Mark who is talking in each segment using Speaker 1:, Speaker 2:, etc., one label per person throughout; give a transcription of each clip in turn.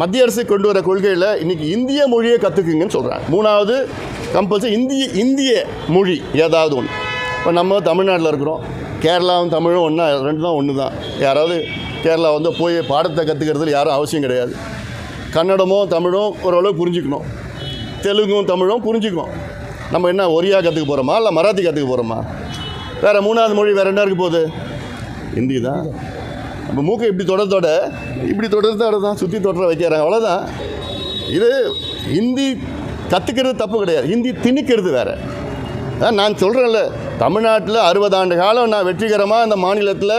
Speaker 1: மத்திய அரசு கொண்டு வர கொள்கையில் இன்றைக்கி இந்திய மொழியை கற்றுக்குங்கன்னு சொல்கிறாங்க மூணாவது கம்பல்சரி இந்திய இந்திய மொழி ஏதாவது ஒன்று இப்போ நம்ம தமிழ்நாட்டில் இருக்கிறோம். கேரளாவும் தமிழும் ஒன்றா ரெண்டு தான் ஒன்று தான் யாராவது கேரளா வந்து போய் பாடத்தை கற்றுக்கிறதுல யாரும் அவசியம் கிடையாது. கன்னடமும் தமிழும் ஓரளவு புரிஞ்சுக்கணும். தெலுங்கும் தமிழும் புரிஞ்சுக்கணும். நம்ம என்ன ஒரியா கற்றுக்க போகிறோமா இல்லை மராத்தி கற்றுக்க போகிறோமா வேறு மூணாவது மொழி வேறு என்ன இருக்க போகுது? ஹிந்தி தான் நம்ம மூக்கை இப்படி தொடர்தோட இப்படி தொடர்தோட தான் சுற்றி தொடர வைக்கிறாங்க. அவ்வளோதான் இது ஹிந்தி கற்றுக்கிறது தப்பு கிடையாது. ஹிந்தி திணிக்கிறது வேறு. நான் சொல்கிறேன்ல தமிழ்நாட்டில் அறுபது ஆண்டு காலம் நான் வெற்றிகரமாக இந்த மாநிலத்தில்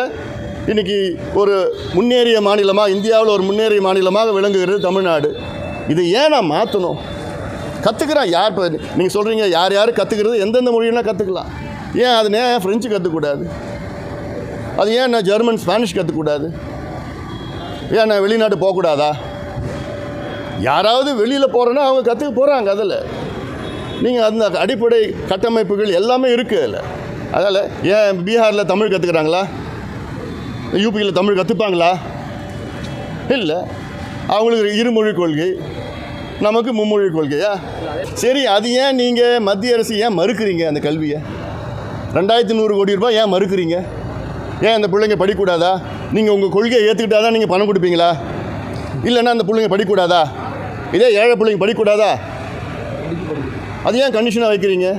Speaker 1: இன்றைக்கி ஒரு முன்னேறிய மாநிலமாக இந்தியாவில் ஒரு முன்னேறிய மாநிலமாக விளங்குகிறது தமிழ்நாடு. இது ஏன் நான் மாற்றணும் கற்றுக்கிறேன் யார் இப்போ? நீங்கள் சொல்கிறீங்க யார் யார் கற்றுக்கிறது எந்தெந்த மொழியெல்லாம் கற்றுக்கலாம் ஏன் அது ஏன் ஃப்ரெஞ்சு கற்றுக்கூடாது அது ஏன் நான் ஜெர்மன் ஸ்பானிஷ் கற்றுக்கூடாது ஏன் நான் வெளிநாட்டு போகக்கூடாதா? யாராவது வெளியில் போகிறேன்னா அவங்க கற்றுக்க போகிறாங்க அதில். நீங்கள் அந்த அடிப்படை கட்டமைப்புகள் எல்லாமே இருக்குது அதில். அதனால் ஏன் பீகாரில் தமிழ் கற்றுக்குறாங்களா யூபியில் தமிழ் கற்றுப்பாங்களா இல்லை. அவங்களுக்கு இருமொழி கொள்கை நமக்கு மும்மொழி கொள்கையா? சரி அது ஏன் நீங்கள் மத்திய அரசு ஏன் மறுக்கிறீங்க அந்த கல்வியை? ரெண்டாயிரத்தி நூறு கோடி ரூபாய் ஏன் மறுக்கிறீங்க? ஏன் அந்த பிள்ளைங்க படிக்கக்கூடாதா நீங்கள் உங்கள் கொள்கையை ஏற்றுக்கிட்டா தான் நீங்கள் பணம் கொடுப்பீங்களா? இல்லைன்னா அந்த பிள்ளைங்க படிக்கக்கூடாதா இதே ஏழை பிள்ளைங்க படிக்கக்கூடாதா அது ஏன் கண்டிஷனாக வைக்கிறீங்க?